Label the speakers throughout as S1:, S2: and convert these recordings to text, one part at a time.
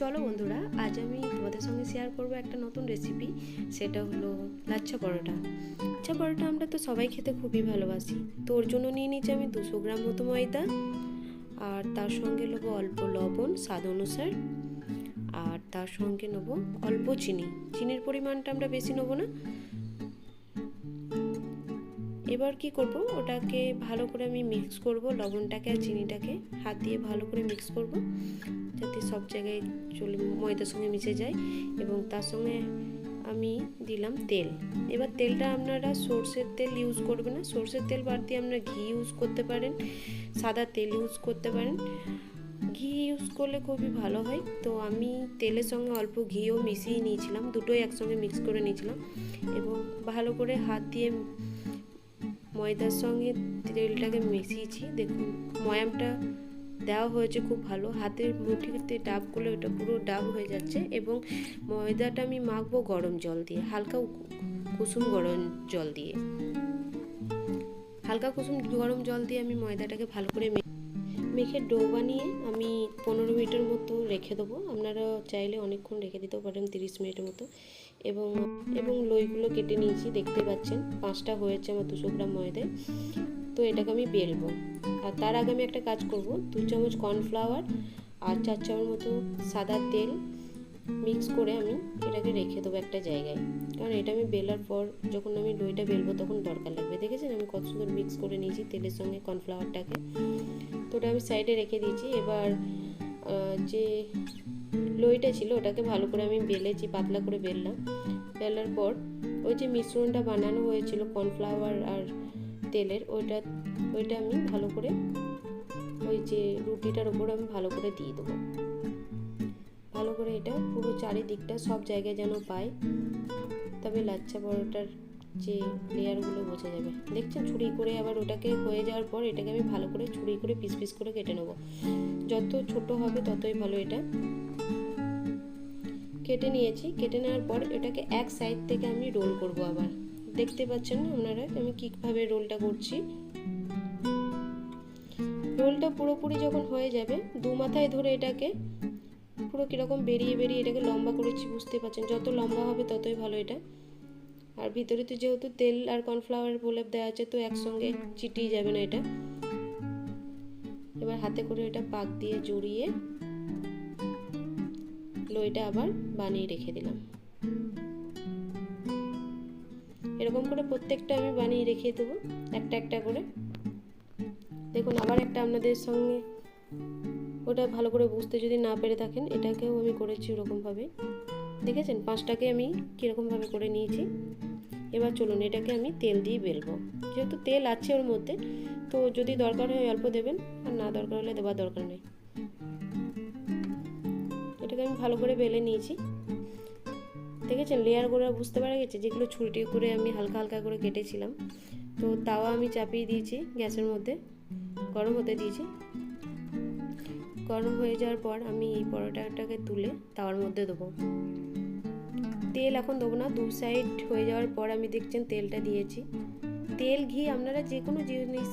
S1: চলো বন্ধুরা, আজ আমি তোমাদের সঙ্গে শেয়ার করব একটা নতুন রেসিপি সেটা হলো লাচ্ছা পরোটা। লাচ্ছা পরোটা আমরা তো সবাই খেতে খুবই ভালোবাসি। তো ওর জন্য নিয়ে নিচ্ছি আমি দুশো গ্রাম মতো ময়দা, আর তার সঙ্গে নেব অল্প লবণ স্বাদ অনুসার, আর তার সঙ্গে নেব অল্প চিনি। চিনির পরিমাণটা আমরা বেশি নেব না। এবার কি করব, ওটাকে ভালো করে আমি মিক্স করব লবণটাকে আর চিনিটাকে, হাত দিয়ে ভালো করে মিক্স করব। যাতে সব জায়গায় চলে, ময়দার সঙ্গে মিশে যায় এবং তার সঙ্গে আমি দিলাম তেল। এবার তেলটা আপনারা সর্ষের তেল ইউজ করবেন না। সর্ষের তেল বাদ দিয়ে আপনারা ঘি ইউজ করতে পারেন, সাদা তেল ইউজ করতে পারেন। ঘি ইউজ করলে খুবই ভালো হয়। তো আমি তেলের সঙ্গে অল্প ঘিও মিশিয়ে নিয়েছিলাম, দুটোই একসঙ্গে মিক্স করে নিয়েছিলাম এবং ভালো করে হাত দিয়ে ময়দার সঙ্গে তেলটাকে মিশিয়েছি। দেখুন, ময়ামটা দেওয়া হয়েছে খুব ভালো। হাতের মুঠিতে ডাব করলে ওটা পুরো ডাব হয়ে যাচ্ছে এবং ময়দাটা আমি মাখবো গরম জল দিয়ে, হালকা কুসুম গরম জল দিয়ে। হালকা কুসুম গরম জল দিয়ে আমি ময়দাটাকে ভালো করে মেখে ডো বানিয়ে আমি পনেরো মিনিটের মতো রেখে দেবো। আপনারা চাইলে অনেকক্ষণ রেখে দিতেও পারেন, তিরিশ মিনিটের মতো। এবং এবং লইগুলো কেটে নিয়েছি, দেখতে পাচ্ছেন। পাঁচটা হয়েছে আমার দুশো গ্রাম ময়দায়। তো এটাকে আমি বেলবো। আর তার আগে আমি একটা কাজ করব, দু চামচ কর্নফ্লাওয়ার আর চার চামচ মতো সাদা তেল মিক্স করে আমি এটাকে রেখে দেবো একটা জায়গায়। কারণ এটা আমি বেলার পর যখন আমি দইটা বেলবো তখন দরকার লাগবে। দেখেছেন আমি কত সুন্দর মিক্স করে নিয়েছি তেলের সঙ্গে কর্নফ্লাওয়ারটাকে? তো ওটা আমি সাইডে রেখে দিয়েছি। এবার যে লইটা ছিল ওটাকে ভালো করে আমি বেলেছি, পাতলা করে বেললাম। বেলার পর ওই যে মিশ্রণটা বানানো হয়েছিল কর্নফ্লাওয়ার আর তেলের ওইটা ওইটা আমি ভালো করে, ওই যে রুটিটার ওপর আমি ভালো করে দিয়ে দেবো। ভালো করে এটা পুরো চারিদিকটা সব জায়গায় যেন পায়, তবে লাচ্ছা পরোটার যে লেয়ারগুলো বোঝা যাবে। দেখছেন ছুরি করে আবার ওটাকে হয়ে যাওয়ার পর এটাকে আমি ভালো করে ছুরি করে পিস পিস করে কেটে নেব। যত ছোট হবে ততই ভালো এটা। কেটে নিয়েছি। কেটে নেওয়ার পর এটাকে এক সাইড থেকে আমি রোল করব আবার। দেখতে পাচ্ছেন আপনারা আমি কীভাবে রোলটা করছি। রোলটা পুরোপুরি যখন হয়ে যাবে, দু মাথায় ধরে এটাকে পুরো কীরকম বেরিয়ে বেরিয়ে এটাকে লম্বা করেছি, বুঝতে পারছেন যত লম্বা হবে ততই ভালো এটা। আর ভিতরে তো যেহেতু তেল আর কর্নফ্লাওয়ার প্রলেপ দেওয়া আছে, তো একসঙ্গে চিটিয়ে যাবে না এটা। এবার হাতে করে এটা পাক দিয়ে জড়িয়ে লইটা আবার বানিয়ে রেখে দিলাম। এরকম করে প্রত্যেকটা আমি বানিয়ে রেখে দেবো, একটা একটা করে। দেখুন, আবার একটা আপনাদের সঙ্গে ওটা ভালো করে বুঝতে যদি না পেরে থাকেন, এটাকেও আমি করেছি ওরকমভাবে। দেখেছেন? পাঁচটাকে আমি কীরকমভাবে করে নিয়েছি। এবার চলুন, এটাকে আমি তেল দিয়ে বেলবো। যেহেতু তেল আছে ওর মধ্যে, তো যদি দরকার হয় অল্প দেবেন, আর না দরকার হলে দেওয়ার দরকার নেই। এটাকে আমি ভালো করে বেলে নিয়েছি। দেখেছেন লেয়ারগুলো বুঝতে পারা গেছে যেগুলো ছুরিটি করে আমি হালকা হালকা করে কেটেছিলাম। তো তাও আমি চাপিয়ে দিয়েছি গ্যাসের মধ্যে, গরম হতে দিয়েছি। গরম হয়ে যাওয়ার পর আমি এই পরোটাটাকে তুলে তাওয়ার মধ্যে দেবো। তেল এখন দেবো না, দু সাইড হয়ে যাওয়ার পর আমি দেখছেন তেলটা দিয়েছি। তেল, ঘি আপনারা যে কোনো জিনিস,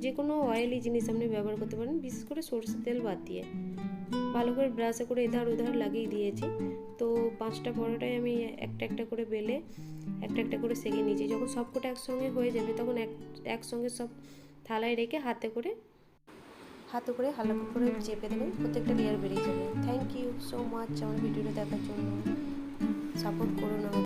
S1: যে কোনো অয়েলি জিনিস আপনি ব্যবহার করতে পারেন, বিশেষ করে সরষের তেল বাদ দিয়ে। ভালো করে ব্রাশে করে এধার ওধার লাগিয়ে দিয়েছি। তো পাঁচটা পরোটাই আমি একটা একটা করে বেলে, একটা একটা করে সেঁকে নিয়েছি। যখন সবকটা একসঙ্গে হয়ে যাবে, তখন এক, একসঙ্গে সব থালায় রেখে হাতে করে হাতে করে হালকা করে চেপে দেবেন। প্রত্যেকটা লেয়ার বেরিয়ে যাবে। থ্যাংক ইউ সো মাচ আমার ভিডিওটা দেখার জন্য। সাপোর্ট করুন